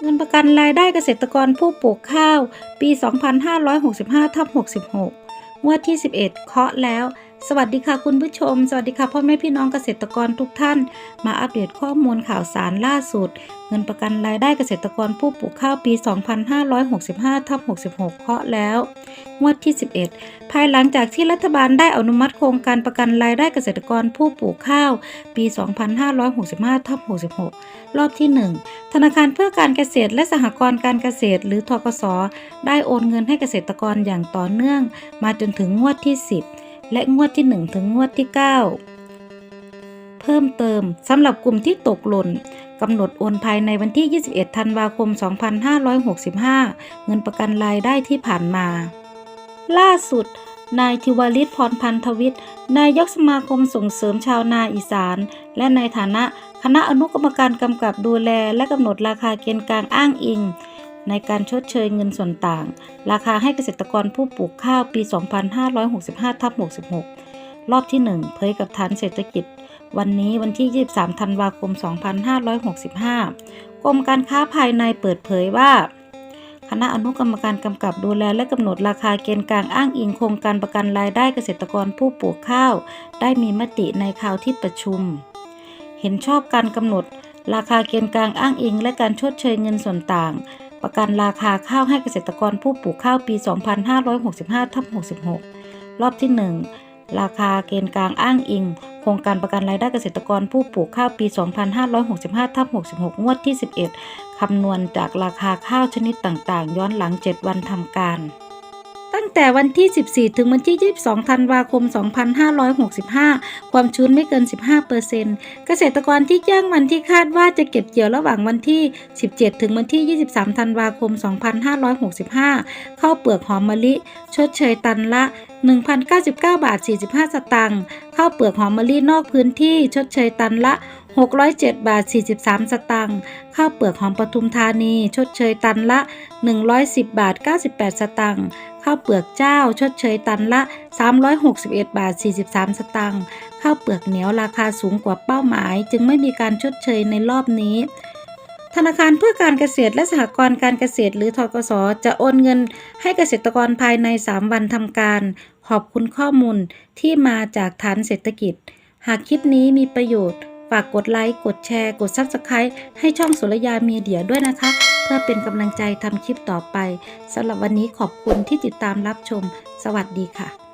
เงินประกันรายได้เกษตรกรผู้ปลูกข้าว ปี 2565ทับ66งวดที่ 11 เคาะแล้ว สวัสดีค่ะคุณผู้ชม สวัสดีค่ะพ่อแม่พี่น้องเกษตรกรทุกท่าน มาอัปเดตข้อมูลข่าวสารล่าสุด เงินประกันรายได้เกษตรกรผู้ปลูกข้าวปี 2565ทับ66 เคาะแล้ว งวดที่ 11 ภายหลังจากที่รัฐบาลได้อนุมัติโครงการประกันรายได้เกษตรกรผู้ปลูกข้าว ปี 2565ทับ66 รอบที่ 1 ธนาคารเพื่อการเกษตรและสหกรณ์การเกษตร หรือทกสได้โอนเงินให้เกษตรกรอย่างต่อเนื่อง มาจนถึงงวดที่ 10 และงวดที่ 1 ถึงงวดที่ 9 เพิ่มเติมสำหรับกลุ่มที่ตกหล่นกำหนดโอนภายในวันที่ 21 ธันวาคม 2565 เงินประกันรายได้ที่ผ่านมา ล่าสุด นายทิวาริศพรพันธวิทย์นายกสมาคมส่งเสริมชาวนาอีสาน และในฐานะคณะอนุกรรมการกำกับดูแล และกำหนดราคาเกณฑ์กลางอ้างอิง ในการชดเชยเงินส่วนต่าง ราคาให้เกษตรกรผู้ปลูกข้าวปี 2565ทับ66 รอบที่ 1 เผยกับฐานเศรษฐกิจ วันนี้วันที่ 23 ธันวาคม 2565 กรมการค้าภายในเปิดเผยว่าคณะอนุกรรมการกำกับดูแลและกำหนดราคาเกณฑ์กลางอ้างอิงโครงการประกันรายได้เกษตรกรผู้ปลูกข้าว ได้มีมติในข่าวที่ประชุม เห็นชอบการกำหนด ราคาเกณฑ์กลางอ้างอิง และการชดเชยเงินส่วนต่าง ประกันราคาข้าวให้เกษตรกรผู้ปลูกข้าวปี 2565ทับ66 รอบที่ 1 ราคาเกณฑ์กลางอ้างอิง โครงการประกันรายได้เกษตรกรผู้ปลูกข้าวปี 2565ทับ66 งวดที่ 11 คำนวณจากราคาข้าวชนิดต่างๆ ย้อนหลัง 7 วันทำการ แต่วันที่ 14 ถึงวันที่ 22 ธันวาคม 2565 ความชื้นไม่เกิน 15%เกษตรกรที่แจ้งวันที่คาดว่าจะเก็บเกี่ยวระหว่างวันที่ 17 ถึงวันที่ 23 ธันวาคม 2565 เข้าเปลือกหอมมะลิ ชดเชยตันละ 1,099 บาท 45 สตางค์ ข้าวเปลือกหอมมะลินอกพื้นที่ชดเชยตันละ 607 บาท 43 สตางค์ข้าวเปลือกหอมปทุมธานี ชดเชยตันละ 110 บาท 98 สตางค์ข้าวเปลือกเจ้า ชดเชยตันละ 361 บาท 43 สตางค์ข้าวเปลือกเหนียวราคาสูงกว่าเป้าหมาย จึงไม่มีการชดเชยในรอบนี้ ธนาคารเพื่อการเกษตรและสหกรณ์การเกษตรหรือทกสจะโอนเงินให้เกษตรกรภายใน 3 วันทำการ ขอบคุณข้อมูลที่มาจากฐานเศรษฐกิจ หากคลิปนี้มีประโยชน์ ฝากกดไลค์ กดแชร์ กด Subscribe ให้ช่องสุรยามีเดียด้วยนะคะ เพื่อเป็นกำลังใจทำคลิปต่อไปสำหรับวันนี้ขอบคุณที่ติดตามรับชม สวัสดีค่ะ